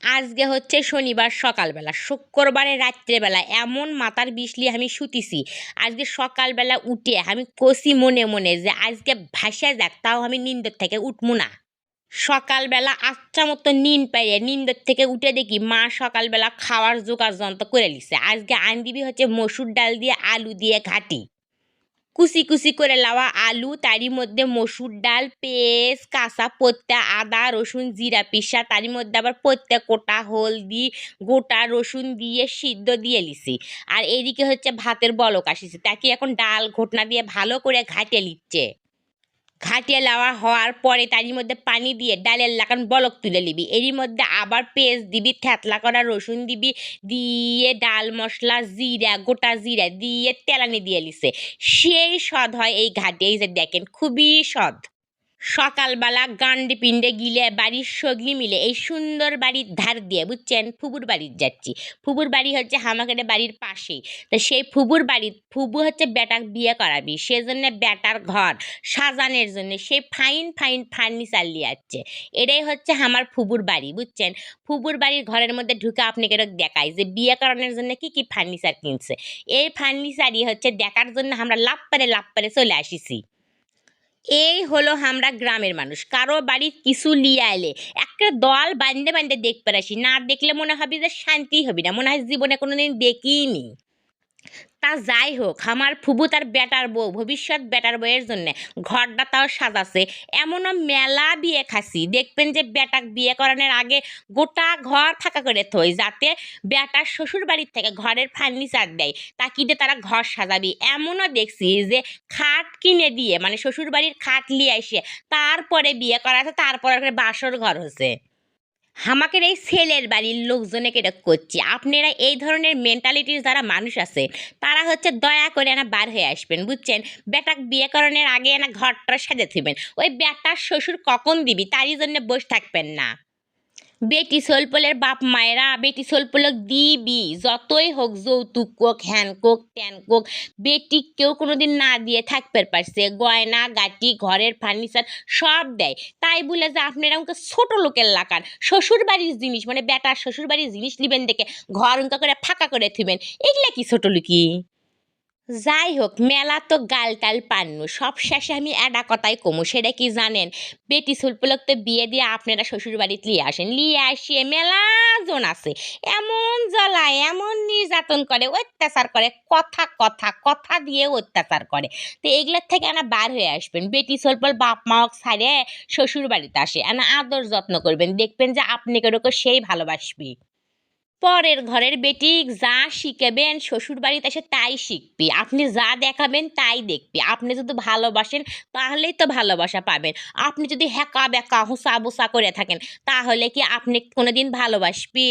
আজকে হচ্ছে শনিবার সকালবেলা, শুক্রবারে রাত্রেবেলা এমন মাথার বিশলি আমি শুতিছি। আজকে সকালবেলা উঠে আমি কষি মনে মনে যে আজকে ভাসা যাক, তাও আমি নিন্দর থেকে উঠবো না। সকালবেলা আচ্ছা মতো নিন পাইয়ে নিন্দর থেকে উঠে দেখি মা সকালবেলা খাওয়ার জোগাড় যন্ত্র করে লিছে আজকে আন দিবি হচ্ছে মসুর ডাল দিয়ে, আলু দিয়ে, ঘাটি। কুচি কুচি করে লাওয়া আলু, তারই মধ্যে মসুর ডাল পেঁয়াজ কাঁচা পত্তা, আদা, রসুন, জিরা পিসা, তারই মধ্যে আবার পত্তা কোটা, হলদি, গোটা রসুন দিয়ে সিদ্ধ দিয়ে লিছি আর এদিকে হচ্ছে ভাতের বলক আসিছে। তাকে এখন ডাল ঘটনা দিয়ে ভালো করে ঘাটে লিচ্ছে ঘাটিয়ে লাওয়া হওয়ার পরে তারই মধ্যে পানি দিয়ে ডালের লাগান বলক তুলে নিবি। এরই মধ্যে আবার পেস্ট দিবি, থেতলা করা রসুন দিবি, দিয়ে ডাল মশলা, জিরা, গোটা জিরা দিয়ে তেলানি দিয়ে লিছে সেই স্বাদ হয় এই ঘাটে। এই যে দেখেন, খুবই স্বাদ। সকালবেলা গান্ডে পিণ্ডে গিলে বাড়ির সগলি মিলে এই সুন্দর বাড়ির ধার দিয়ে, বুঝছেন? ফুবুর বাড়ির যাচ্ছি। ফুবুর বাড়ি হচ্ছে হামাকাটে বাড়ির পাশেই। তো সেই ফুবুর বাড়ির, ফুবু হচ্ছে বেটাক বিয়ে করাবি, সেজন্য বেটার ঘর সাজানের জন্য সেই ফাইন ফাইন ফার্নিচার নিয়ে যাচ্ছে এটাই হচ্ছে আমার ফুবুর বাড়ি, বুঝছেন? ফুবুর বাড়ির ঘরের মধ্যে ঢুকে আপনাকে দেখাই যে বিয়ে করানোর জন্য কি কি ফার্নিচার কিনছে। এই ফার্নিচারই হচ্ছে দেখার জন্য আমরা লাভ পারে লাভ পারে চলে আসিছি। এই হলো আমরা গ্রামের মানুষ। কারও বাড়ির কিছু লিয়া এলে একটা দল বান্ধে বান্ধে দেখতে আসি। না দেখলে মনে হবে যে শান্তি হবে না। মনে হয় জীবনে কোনো দিন দেখিনি তা যাই হোক, আমার ফুবু তার বেটার বউ, ভবিষ্যৎ বেটার বউয়ের জন্য ঘরটা তাও সাজাছে এমনও মেলা বিয়ে খাসি দেখবেন যে বেটাক বিয়ে করানোর আগে গোটা ঘর ফাঁকা করে থই, যাতে বেটার শ্বশুর বাড়ির থেকে ঘরের ফার্নিচার দেয় তাকি দিয়ে তারা ঘর সাজাবি। এমনও দেখছি যে খাট কিনে দিয়ে মানে শ্বশুর বাড়ির খাট নিয়ে এসে তারপরে বিয়ে করা আছে, তারপরে বাসর ঘর হচ্ছে। আমাদের এই ছেলের বাড়ির লোকজনে কেটে করছি? আপনারা এই ধরনের মেন্টালিটির যারা মানুষ আছে, তারা হচ্ছে দয়া করে না বার হয়ে আসবেন, বুঝছেন? বেটাক বিয়ে করানোর আগে না ঘরটা সাজে থিবেন ওই বেটার শ্বশুর কখন দিবি? তারই জন্য বসে থাকবেন না। বেটি সোলপলের বাপ মায়েরা, বেটি সোলপলক দিবি, যতই হোক যৌতুক কোক, হ্যান কোক, ত্যান কোক, বেটি কেউ কোনোদিন না দিয়ে থাকতে পারছে। গয়না, গাটি, ঘরের ফার্নিচার সব দেয়। তাই বলে যে আপনারা উনকে ছোট লোকের লাকান শ্বশুর বাড়ির জিনিস মানে বেটার শ্বশুর বাড়ির জিনিস নিবেন দেখে ঘর উনকা করে ফাঁকা করে থিবেন এগুলা কি ছোট লুকি? যাই হোক মেলা তো গাল টাল পান্নু। সব শেষে আমি একটা কথাই কমু, সেটা কি জানেন? বেটি সুলপুলক তো বিয়ে দিয়ে আপনারা শ্বশুর বাড়িতে লিয়ে আসেন। লিয়ে আসিয়ে মেলা জন আছে। এমন জ্বলায়, এমন নির্যাতন করে, অত্যাচার করে, কথা কথা কথা দিয়ে অত্যাচার করে। তো এগুলোর থেকে আনা বার হয়ে আসবেন। বেটি সলপল বাপ মাওক ছাড়ে শ্বশুর বাড়িতে আসে। আনা আদর যত্ন করবেন। দেখবেন যে আপনি কেরকম সেই ভালোবাসবি। পরের ঘরের বেটি যা শিখাবেন শ্বশুর বাড়িতে এসে তাই শিখবি। আপনি যা দেখাবেন তাই দেখবি। আপনি যদি ভালোবাসেন তাহলেই তো ভালোবাসা পাবেন। আপনি যদি হ্যাঁকা ব্যাঁকা হুসা বুসা করে থাকেন, তাহলে কি আপনি কোনোদিন ভালোবাসবি?